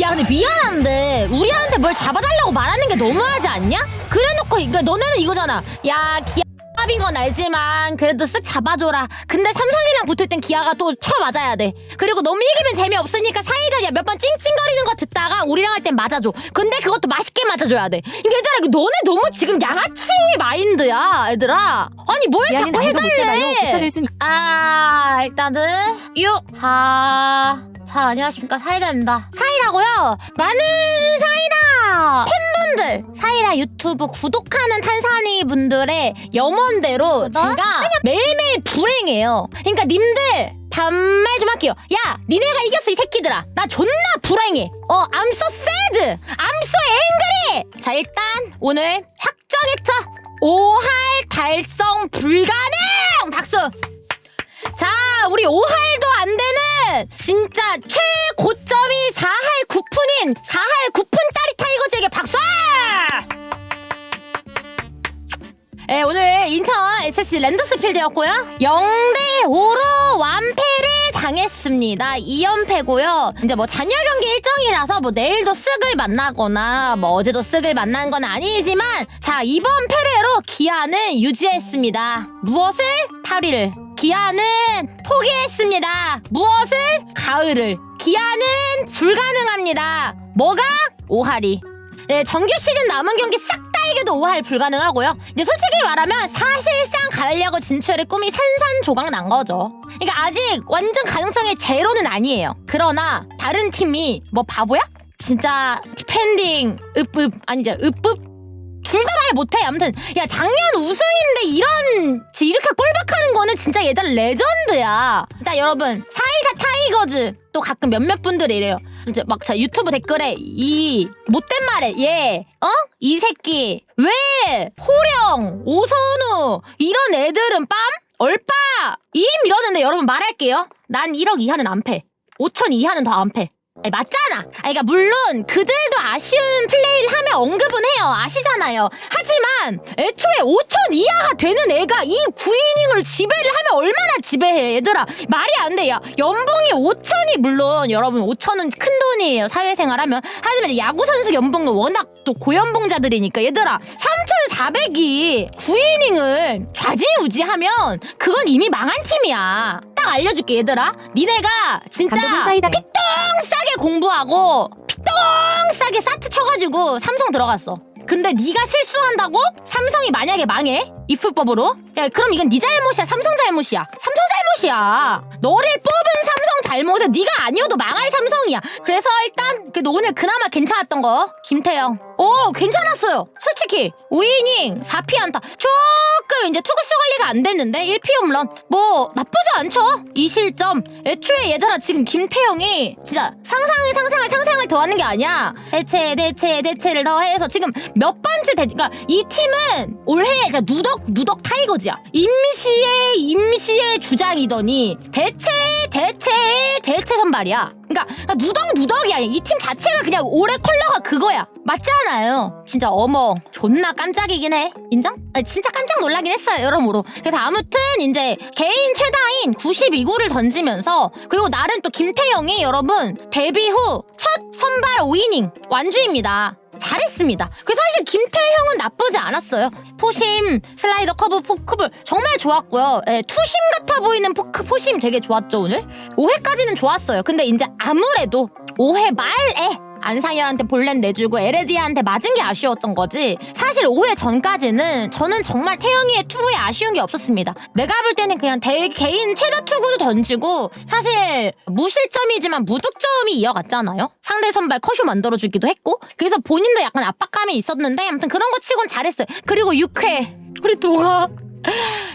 야 근데 미안한데 우리한테 뭘 잡아달라고 말하는 게 너무하지 않냐? 그래놓고 그러니까 너네는 이거잖아. 야 기아 인 건 알지만 그래도 쓱 잡아줘라. 근데 삼성이랑 붙을 땐 기아가 또 쳐 맞아야 돼. 그리고 너무 이기면 재미없으니까 사이다 몇번 찡찡거리는 거 듣다가 우리랑 할 땐 맞아줘. 근데 그것도 맛있게 맞아줘야 돼. 이게 얘들아 너네 너무 지금 양아치 마인드야 얘들아. 아니 뭘 미안해 자꾸 나도 못 잡아요. 해달래. 고쳐줄 순 아 일단은 유하 자 안녕하십니까 사이다입니다 사이다고요 많은 사이다 팬분들 사이다 유튜브 구독하는 탄산이 분들의 염원대로 제가 매일매일 불행해요. 그러니까 님들 반말 좀 할게요. 야 니네가 이겼어 이 새끼들아. 나 존나 불행해. 어 I'm so sad. I'm so angry. 자 일단 오늘 확정했어. 5할 달성 불가능! 박수 자, 우리 5할도 안 되는 진짜 최고점이 4할 9푼인 4할 9푼짜리 타이거즈에게 박수! 예, 오늘 인천 SS 랜더스 필드였고요. 0대 5로 완패를 당했습니다. 2연패고요. 이제 뭐 잔여 경기 일정이라서 뭐 내일도 쓱을 만나거나 뭐 어제도 쓱을 만난 건 아니지만 자, 이번 패배로 기아는 유지했습니다. 무엇을? 8위를. 기아는 포기했습니다. 무엇을? 가을을. 기아는 불가능합니다. 뭐가? 오할이. 네, 정규 시즌 남은 경기 싹 다 이겨도 5할 불가능하고요. 이제 솔직히 말하면 사실상 가을야구 진출의 꿈이 산산조각 난 거죠. 그러니까 아직 완전 가능성이 제로는 아니에요. 그러나 다른 팀이 뭐 바보야? 진짜 디펜딩 읍읍 아니죠 읍읍 둘 다 말 못해. 아무튼 야 작년 우승인데 이런 지- 이렇게 거는 진짜 얘들 레전드야. 일단 여러분 사이다 타이거즈 또 가끔 몇몇 분들이 이래요. 이제 막 자 유튜브 댓글에 이 못된 말에 얘 어? 이 새끼 왜 호령 오선우 이런 애들은 빰 얼빠 임 이러는데 여러분 말할게요. 난 1억 이하는 안 패. 5천 이하는 더 안 패. 아니, 맞잖아. 아니, 그러니까 물론 그들도 아쉬운 플레이를 하면 언급은 해요. 아시잖아요. 하지만 애초에 5천 이하가 되는 애가 이 9이닝을 지배를 하면 얼마나 지배해, 얘들아. 말이 안 돼. 야, 연봉이 5천이 물론 여러분 5천은 큰 돈이에요. 사회생활 하면. 하지만 이제 야구 선수 연봉은 워낙 또 고연봉자들이니까 얘들아 3,400이 9이닝을 좌지우지하면 그건 이미 망한 팀이야. 딱 알려줄게 얘들아. 니네가 진짜 감독은 사이다. 삐똥 싸게 공부하고 피똥 싸게 사트 쳐가지고 삼성 들어갔어. 근데 네가 실수한다고? 삼성이 만약에 망해? 입후법으로? 야 그럼 이건 네 잘못이야. 삼성 잘못이야. 삼성 잘못이야. 너를 잘못은 네가 아니어도 망할 삼성이야. 그래서 일단 그래도 오늘 그나마 괜찮았던 거. 김태형. 오 괜찮았어요. 솔직히. 5이닝 4피 안타. 조금 이제 투구수 관리가 안 됐는데 1피 홈런. 뭐 나쁘지 않죠? 이 실점. 애초에 얘들아 지금 김태형이 진짜 상상을 상상을 상상을 더하는 게 아니야. 대체 대체 대체를 더해서 지금 몇 번째 대 그러니까 이 팀은 올해 진짜 누덕 누덕 타이거즈야. 임시의 임시의 주장이더니 대체 대체 대체 선발이야. 그러니까 누덕 누덕이 아니야. 이 팀 자체가 그냥 올해 컬러가 그거야. 맞지 않아요? 진짜 어머 존나 깜짝이긴 해. 인정? 아니, 진짜 깜짝 놀라긴 했어요 여러모로. 그래서 아무튼 이제 개인 최다인 92구를 던지면서 그리고 나름 또 김태형이 여러분 데뷔 후 첫 선발 5이닝 완주입니다. 잘 했습니다. 그 사실 김태형은 나쁘지 않았어요. 포심, 슬라이더, 커브, 포크볼 정말 좋았고요. 예, 투심 같아 보이는 포크 포심 되게 좋았죠 오늘. 5회까지는 좋았어요. 근데 이제 아무래도 5회 말에 안상현한테 볼넷 내주고 에레디아한테 맞은 게 아쉬웠던 거지. 사실 5회 전까지는 저는 정말 태영이의 투구에 아쉬운 게 없었습니다. 내가 볼 때는 그냥 대, 개인 최다 투구도 던지고 사실 무실점이지만 무득점이 이어갔잖아요. 상대 선발 컷슈 만들어주기도 했고 그래서 본인도 약간 압박감이 있었는데 아무튼 그런 거 치곤 잘했어요. 그리고 6회 우리 동아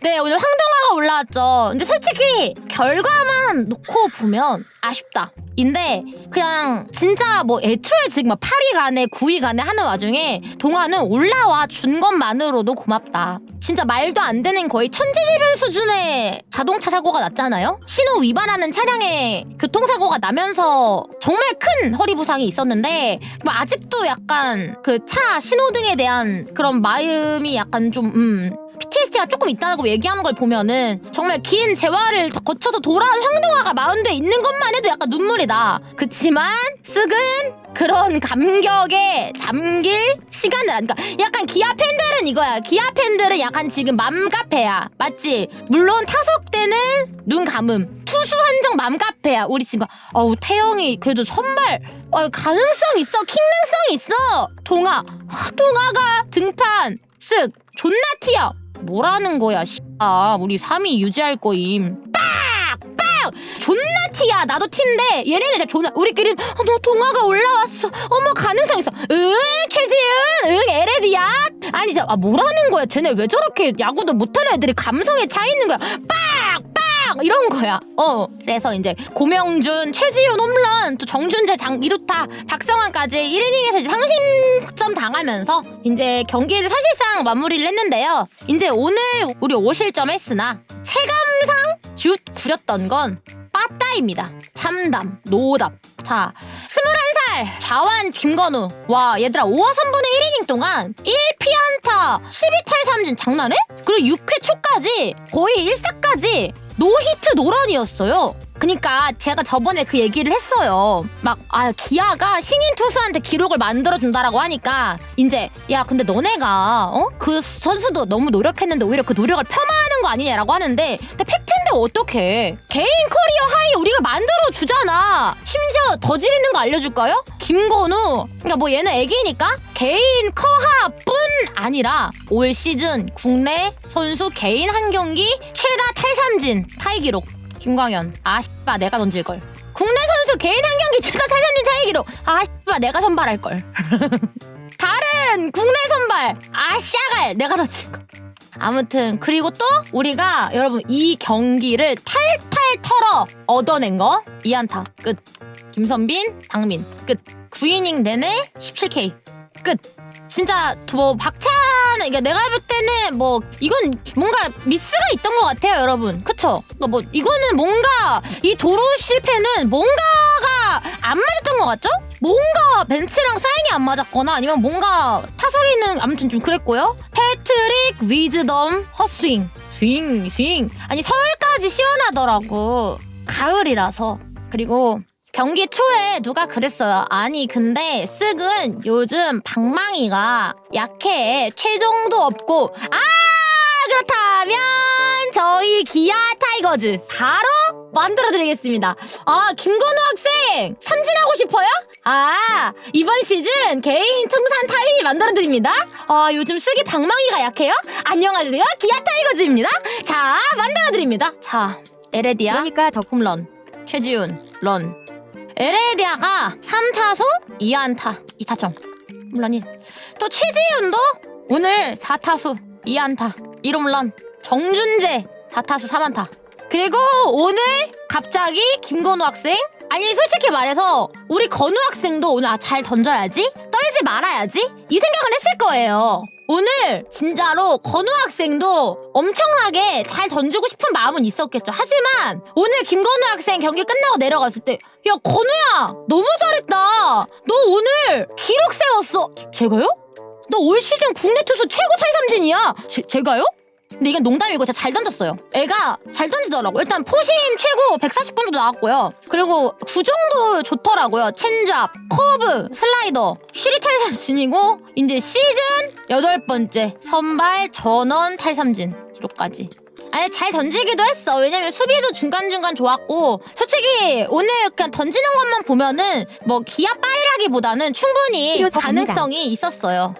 네 오늘 황동아가 올라왔죠. 근데 솔직히 결과만 놓고 보면 아쉽다. 인데 그냥 진짜 뭐 애초에 지금 막 8위 간에 9위 간에 하는 와중에 동아는 올라와 준 것만으로도 고맙다. 진짜 말도 안 되는 거의 천지지변 수준의 자동차 사고가 났잖아요. 신호 위반하는 차량에 교통사고가 나면서 정말 큰 허리 부상이 있었는데 뭐 아직도 약간 그 차 신호등에 대한 그런 마음이 약간 좀 음. PTSD가 조금 있다고 얘기하는 걸 보면은 정말 긴 재활을 거쳐서 돌아온 황동아가 마운드에 있는 것만 해도 약간 눈물이 나. 그치만 쓱은 그런 감격에 잠길 시간을 안 그러니까 약간 기아 팬들은 이거야. 기아 팬들은 약간 지금 맘카페야. 맞지? 물론 타석 때는 눈 감음. 투수 한정 맘카페야 우리 친구 어우 태영이 그래도 선발. 어, 가능성 있어. 킹능성 있어. 동아. 하, 동아가 등판. 쓱. 존나 튀어 뭐라는 거야 씨아 우리 3위 유지할 거임. 빡 빡! 존나 티야. 나도 티인데 얘네는 진짜 존나 우리끼리 어머 동화가 올라왔어. 어머 가능성 있어. 응 최지은! 응 에레디야! 아니 진짜 아 뭐라는 거야? 쟤네 왜 저렇게 야구도 못하는 애들이 감성에 차 있는 거야? 빡 빡 이런 거야 어 그래서 이제 고명준 최지훈 홈런 또 정준재 장 이루타 박성환까지 1이닝에서 이제 상심점 당하면서 이제 경기를 사실상 마무리를 했는데요 이제 오늘 우리 5실점 했으나 체감상 슛 구렸던 건 빠따입니다. 참담, 노답. 자, 21살 좌완 김건우. 와, 얘들아 5와 3분의 1이닝 동안 1피안타 12탈 3진 장난해? 그리고 6회 초까지 거의 1사까지 노히트 노런이었어요. 그니까 제가 저번에 그 얘기를 했어요. 막, 아, 기아가 신인 투수한테 기록을 만들어 준다라고 하니까, 이제, 야, 근데 너네가, 어? 그 선수도 너무 노력했는데 오히려 그 노력을 폄하하는 거 아니냐라고 하는데, 근데 팩트인데 어떡해. 개인 커리어 하이 우리가 만들어 주잖아. 심지어 더 지르는 거 알려줄까요? 김건우. 그니까 뭐 얘는 애기니까 개인 커하뿐 아니라 올 시즌 국내 선수 개인 한 경기 최다 탈삼진 타이 기록. 김광현. 아 씨바 내가 던질 걸. 국내 선수 개인 한 경기 최다 탈삼진 타이 기록. 아 씨바 내가 선발할 걸. 다른 국내 선발 아샤갈 내가 던질 걸. 아무튼 그리고 또 우리가 여러분 이 경기를 탈탈 털어 얻어낸 거. 이안타 끝 김선빈 박민. 끝. 9이닝 내내 17K 끝. 진짜 뭐 박찬 이게 내가 볼 때는 뭐 이건 뭔가 미스가 있던 것 같아요 여러분. 그쵸? 그러니까 뭐 이거는 뭔가 이 도루 실패는 뭔가가 안 맞았던 것 같죠? 뭔가 벤츠랑 사인이 안 맞았거나 아니면 뭔가 타석에는 아무튼 좀 그랬고요. 패트릭 위즈덤 헛스윙. 스윙 스윙. 아니 서울까지 시원하더라고. 가을이라서. 그리고 경기 초에 누가 그랬어요. 아니 근데 쓱은 요즘 방망이가 약해. 최종도 없고 아 그렇다면 저희 기아 타이거즈 바로 만들어드리겠습니다. 아 김건우 학생 삼진하고 싶어요? 아 이번 시즌 개인 통산 타이 만들어드립니다. 아 요즘 쑥이 방망이가 약해요? 안녕하세요 기아 타이거즈입니다. 자 만들어드립니다. 자 에레디아 그러니까 저 홈런 최지훈 런 에레디아가 3타수 2안타 2타점 홈런 1. 또 최지훈도 오늘 4타수 2안타 1홈런 정준재 4타수 3안타 그리고 오늘 갑자기 김건우 학생 아니 솔직히 말해서 우리 건우 학생도 오늘 아, 잘 던져야지 떨지 말아야지 이 생각을 했을 거예요 오늘 진짜로 건우 학생도 엄청나게 잘 던지고 싶은 마음은 있었겠죠. 하지만 오늘 김건우 학생 경기 끝나고 내려갔을 때, 야 건우야, 너무 잘했다. 너 오늘 기록 세웠어. 제가요? 너 올 시즌 국내 투수 최고 탈삼진이야. 제, 제가요? 근데 이건 농담이고 제가 잘 던졌어요. 애가 잘 던지더라고. 일단 포심 최고 140분 정도 나왔고요. 그리고 구정도 좋더라고요. 체인지업, 커브, 슬라이더, 쉬리 탈 삼진이고 이제 시즌 여덟 번째 선발 전원 탈삼진 기록까지. 아니 잘 던지기도 했어. 왜냐면 수비도 중간중간 좋았고 솔직히 오늘 그냥 던지는 것만 보면은 뭐 기아 빨이라기보다는 충분히 치료 접니다. 가능성이 있었어요.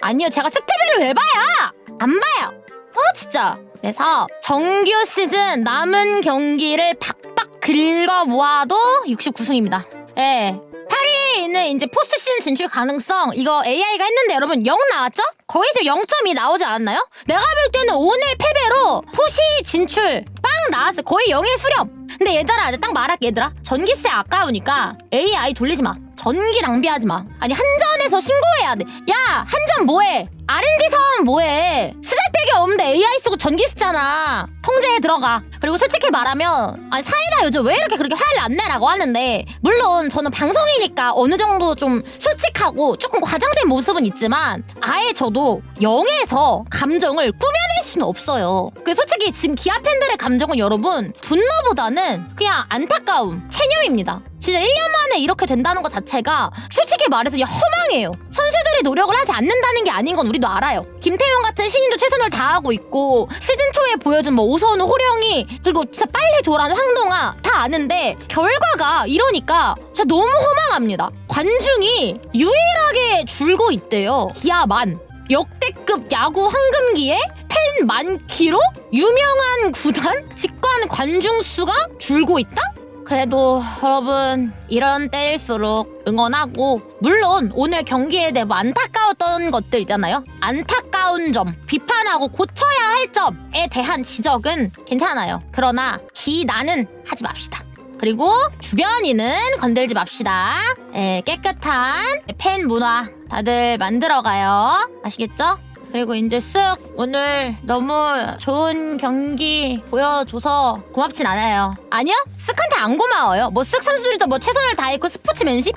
아니요, 제가 스텝을 왜 봐요? 안 봐요. 어, 진짜. 그래서 정규 시즌 남은 경기를 박박 긁어 모아도 69승입니다. 예. 8위에 있는 이제 포스트 시즌 진출 가능성 이거 AI가 했는데 여러분 0 나왔죠? 거의 지금 0.2 나오지 않았나요? 내가 볼 때는 오늘 패배로 포시 진출 빵 나왔어 거의 0의 수렴 근데 얘들아 딱 말할게 얘들아 전기세 아까우니까 AI 돌리지 마 전기 낭비하지 마. 아니 한전에서 신고해야 돼 야 한전 뭐해? R&D 사업 뭐해? 쓰잘데기 없는데 AI 쓰고 전기 쓰잖아. 통제에 들어가. 그리고 솔직히 말하면 아니 사이다 요즘 왜 이렇게 그렇게 화를 안 내라고 하는데 물론 저는 방송이니까 어느 정도 좀 솔직하고 조금 과장된 모습은 있지만 아예 저도 영에서 감정을 꾸며낼 수 수는 없어요. 그 솔직히 지금 기아 팬들의 감정은 여러분 분노보다는 그냥 안타까움, 체념입니다. 진짜 1년 만에 이렇게 된다는 것 자체가 솔직히 말해서 그냥 허망해요. 선수들이 노력을 하지 않는다는 게 아닌 건 우리도 알아요. 김태형 같은 신인도 최선을 다하고 있고 시즌 초에 보여준 뭐 오선우, 호령이 그리고 진짜 빨리 돌아온 황동아 다 아는데 결과가 이러니까 진짜 너무 허망합니다. 관중이 유일하게 줄고 있대요. 기아만. 역대급 야구 황금기에 팬 많기로 유명한 구단 직관 관중 수가 줄고 있다? 그래도 여러분 이런 때일수록 응원하고 물론 오늘 경기에 대해 뭐 안타까웠던 것들 있잖아요? 안타까운 점 비판하고 고쳐야 할 점에 대한 지적은 괜찮아요. 그러나 기나는 하지 맙시다. 그리고 주변인은 건들지 맙시다. 에, 깨끗한 팬 문화 다들 만들어가요. 아시겠죠? 그리고 이제 쓱 오늘 너무 좋은 경기 보여줘서 고맙진 않아요. 아니요? 쓱한테 안 고마워요. 뭐 쓱 선수들도 뭐 최선을 다했고 스포츠맨십?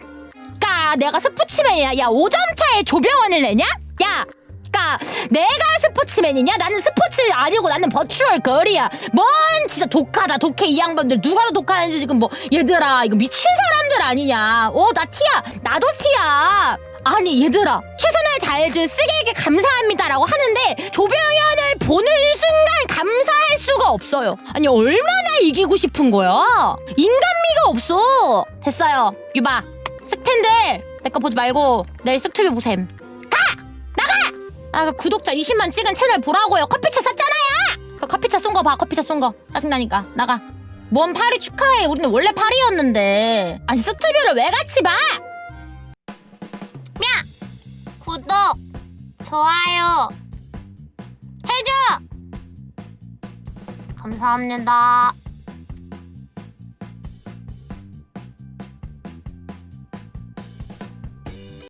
까 내가 스포츠맨이야. 야 5점 차에 조병원을 내냐? 야! 까 내가 스포츠맨이냐? 나는 스포츠 아니고 나는 버추얼 걸이야. 뭔 진짜 독하다 독해 이 양반들 누가 더 독하는지 지금 뭐 얘들아 이거 미친 사람들 아니냐? 어 나 티야 나도 티야. 아니 얘들아 최선을 다해준 쓰게에게 감사합니다라고 하는데 조병현을 보는 순간 감사할 수가 없어요. 아니 얼마나 이기고 싶은 거야? 인간미가 없어. 됐어요. 유바 쓱팬들 내 거 보지 말고 내일 쓱투비 보셈 가! 나가! 아그 구독자 20만 찍은 채널 보라고요. 커피차 샀잖아요. 그 커피차 쏜 거 봐. 커피차 쏜 거. 짜증나니까. 나가. 뭔 파리 축하해. 우리는 원래 파리였는데. 아니 쓱투비를 왜 같이 봐 구독, 좋아요 해줘. 감사합니다.